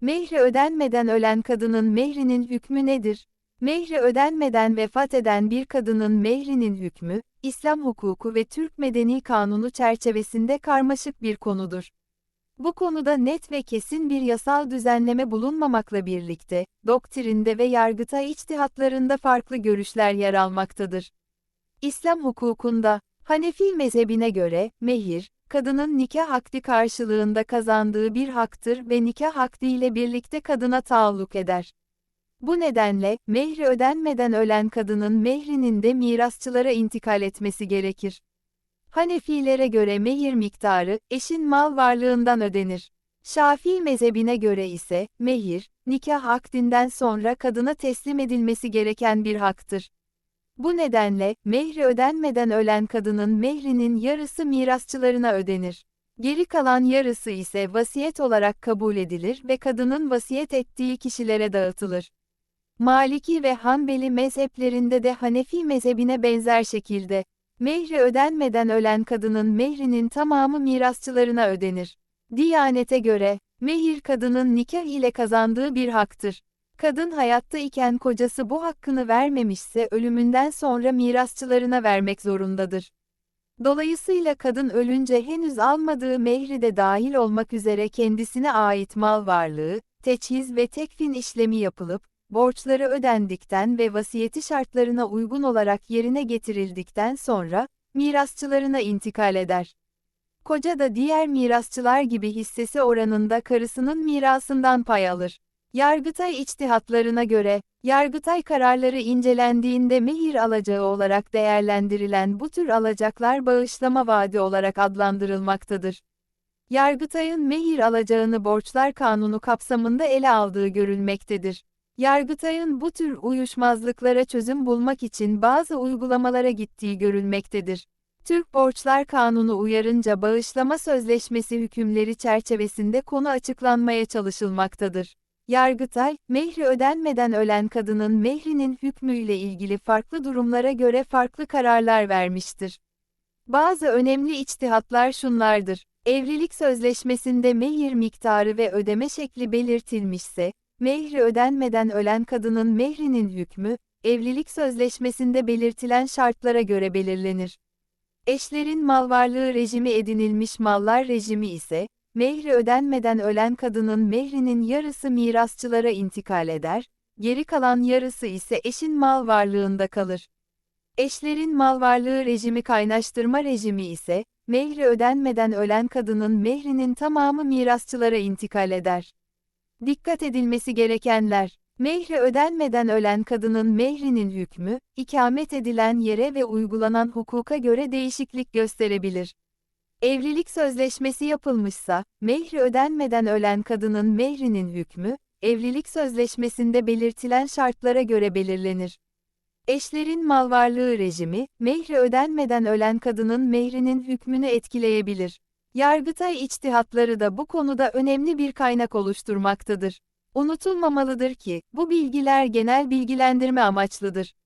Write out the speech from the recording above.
Mehri ödenmeden ölen kadının mehrinin hükmü nedir? Mehri ödenmeden vefat eden bir kadının mehrinin hükmü, İslam hukuku ve Türk Medeni Kanunu çerçevesinde karmaşık bir konudur. Bu konuda net ve kesin bir yasal düzenleme bulunmamakla birlikte, doktrinde ve yargıta içtihatlarında farklı görüşler yer almaktadır. İslam hukukunda, Hanefi mezhebine göre, mehir, kadının nikah akdi karşılığında kazandığı bir haktır ve nikah akdi ile birlikte kadına taalluk eder. Bu nedenle, mehri ödenmeden ölen kadının mehrinin de mirasçılara intikal etmesi gerekir. Hanefilere göre mehir miktarı, eşin mal varlığından ödenir. Şafii mezhebine göre ise, mehir, nikah akdinden sonra kadına teslim edilmesi gereken bir haktır. Bu nedenle, mehri ödenmeden ölen kadının mehrinin yarısı mirasçılarına ödenir. Geri kalan yarısı ise vasiyet olarak kabul edilir ve kadının vasiyet ettiği kişilere dağıtılır. Maliki ve Hanbeli mezheplerinde de Hanefi mezhebine benzer şekilde, mehri ödenmeden ölen kadının mehrinin tamamı mirasçılarına ödenir. Diyanete göre, mehir kadının nikah ile kazandığı bir haktır. Kadın hayatta iken kocası bu hakkını vermemişse ölümünden sonra mirasçılarına vermek zorundadır. Dolayısıyla kadın ölünce henüz almadığı mehri de dahil olmak üzere kendisine ait mal varlığı, teçhiz ve tekfin işlemi yapılıp, borçları ödendikten ve vasiyeti şartlarına uygun olarak yerine getirildikten sonra, mirasçılarına intikal eder. Koca da diğer mirasçılar gibi hissesi oranında karısının mirasından pay alır. Yargıtay içtihatlarına göre, Yargıtay kararları incelendiğinde mehir alacağı olarak değerlendirilen bu tür alacaklar bağışlama vaadi olarak adlandırılmaktadır. Yargıtay'ın mehir alacağını borçlar kanunu kapsamında ele aldığı görülmektedir. Yargıtay'ın bu tür uyuşmazlıklara çözüm bulmak için bazı uygulamalara gittiği görülmektedir. Türk Borçlar Kanunu uyarınca bağışlama sözleşmesi hükümleri çerçevesinde konu açıklanmaya çalışılmaktadır. Yargıtay, mehri ödenmeden ölen kadının mehrinin hükmüyle ilgili farklı durumlara göre farklı kararlar vermiştir. Bazı önemli içtihatlar şunlardır. Evlilik sözleşmesinde mehir miktarı ve ödeme şekli belirtilmişse, mehri ödenmeden ölen kadının mehrinin hükmü, evlilik sözleşmesinde belirtilen şartlara göre belirlenir. Eşlerin mal varlığı rejimi edinilmiş mallar rejimi ise, mehri ödenmeden ölen kadının mehrinin yarısı mirasçılara intikal eder, geri kalan yarısı ise eşin mal varlığında kalır. Eşlerin mal varlığı rejimi kaynaştırma rejimi ise, mehri ödenmeden ölen kadının mehrinin tamamı mirasçılara intikal eder. Dikkat edilmesi gerekenler, mehri ödenmeden ölen kadının mehrinin hükmü, ikamet edilen yere ve uygulanan hukuka göre değişiklik gösterebilir. Evlilik sözleşmesi yapılmışsa, mehri ödenmeden ölen kadının mehrinin hükmü, evlilik sözleşmesinde belirtilen şartlara göre belirlenir. Eşlerin mal varlığı rejimi, mehri ödenmeden ölen kadının mehrinin hükmünü etkileyebilir. Yargıtay içtihatları da bu konuda önemli bir kaynak oluşturmaktadır. Unutulmamalıdır ki, bu bilgiler genel bilgilendirme amaçlıdır.